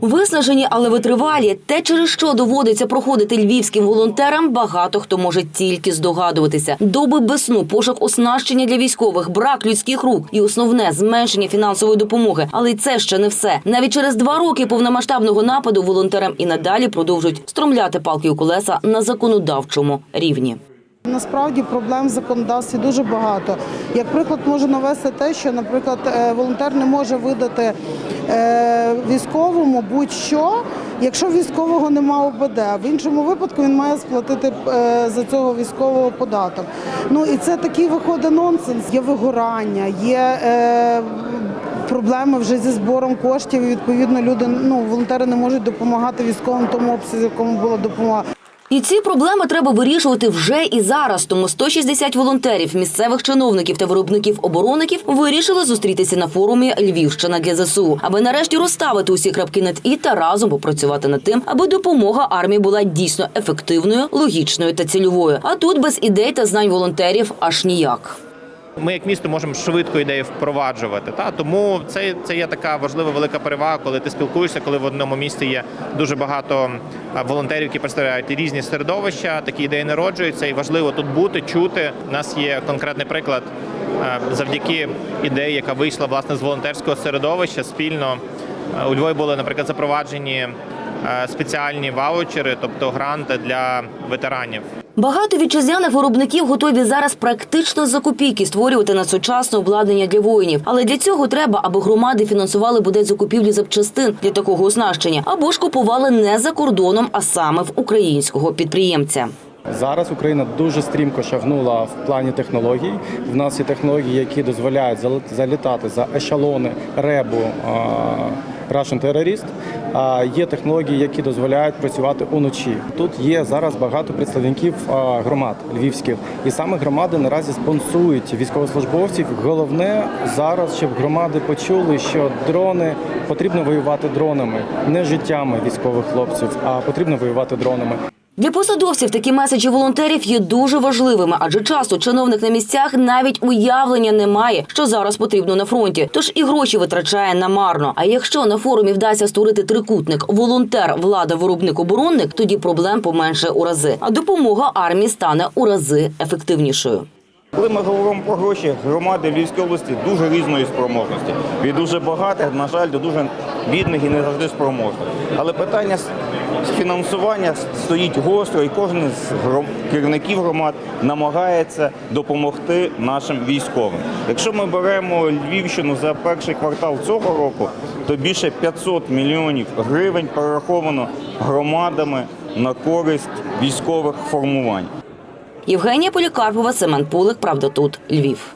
Виснажені, але витривалі. Те, через що доводиться проходити львівським волонтерам, багато хто може тільки здогадуватися. Доби без сну, пошук оснащення для військових, брак людських рук і основне зменшення фінансової допомоги. Але й це ще не все. Навіть через два роки повномасштабного нападу волонтерам і надалі продовжують стромляти палки у колеса на законодавчому рівні. Насправді проблем в законодавстві дуже багато. Як приклад можу навести те, що, наприклад, е, волонтер не може видати е, військовому будь-що, якщо військового нема ОБД. В іншому випадку він має сплатити е, за цього військового податок. Ну і це такий виходить нонсенс. Є вигорання, є. Проблеми вже зі збором коштів і відповідно люди ну волонтери не можуть допомагати військовим тому обсязі, якому була допомога. І ці проблеми треба вирішувати вже і зараз. Тому 160 волонтерів, місцевих чиновників та виробників-оборонників вирішили зустрітися на форумі Львівщина для ЗСУ, аби нарешті розставити усі крапки над і та разом попрацювати над тим, аби допомога армії була дійсно ефективною, логічною та цільовою. А тут без ідей та знань волонтерів аж ніяк. Ми як місто можемо швидко ідеї впроваджувати. Та тому це, це є така важлива велика перевага, коли ти спілкуєшся, коли в одному місті є дуже багато волонтерів, які представляють різні середовища. Такі ідеї народжуються, і важливо тут бути, чути. У нас є конкретний приклад завдяки ідеї, яка вийшла власне з волонтерського середовища. Спільно у Львові були, наприклад, запроваджені спеціальні ваучери, тобто гранти для ветеранів. Багато вітчизняних виробників готові зараз практично за копійки створювати на сучасне обладнання для воїнів. Але для цього треба, аби громади фінансували бодай закупівлі запчастин для такого оснащення, або ж купували не за кордоном, а саме в українського підприємця. Зараз Україна дуже стрімко шагнула в плані технологій. В нас є технології, які дозволяють залітати за ешелони ребу Russian Terrorist. Є технології, які дозволяють працювати уночі. Тут є зараз багато представників громад львівських, і саме громади наразі спонсують військовослужбовців. Головне зараз, щоб громади почули, що дрони потрібно воювати дронами, не життями військових хлопців, а потрібно воювати дронами. Для посадовців такі меседжі волонтерів є дуже важливими, адже часто чиновник на місцях навіть уявлення не має, що зараз потрібно на фронті. Тож і гроші витрачає намарно. А якщо на форумі вдасться створити трикутник волонтер, влада, виробник, оборонник, тоді проблем поменше у рази, а допомога армії стане у рази ефективнішою. Коли ми говоримо про гроші, громади Львівської області дуже різної спроможності. Від дуже багатих, на жаль, до дуже бідних і не завжди спроможних. Але питання фінансування стоїть гостро, і кожен з керівників громад намагається допомогти нашим військовим. Якщо ми беремо Львівщину за перший квартал цього року, то більше 500 мільйонів гривень перераховано громадами на користь військових формувань. Євгенія Полікарпова, Семен Пулик, правда тут Львів.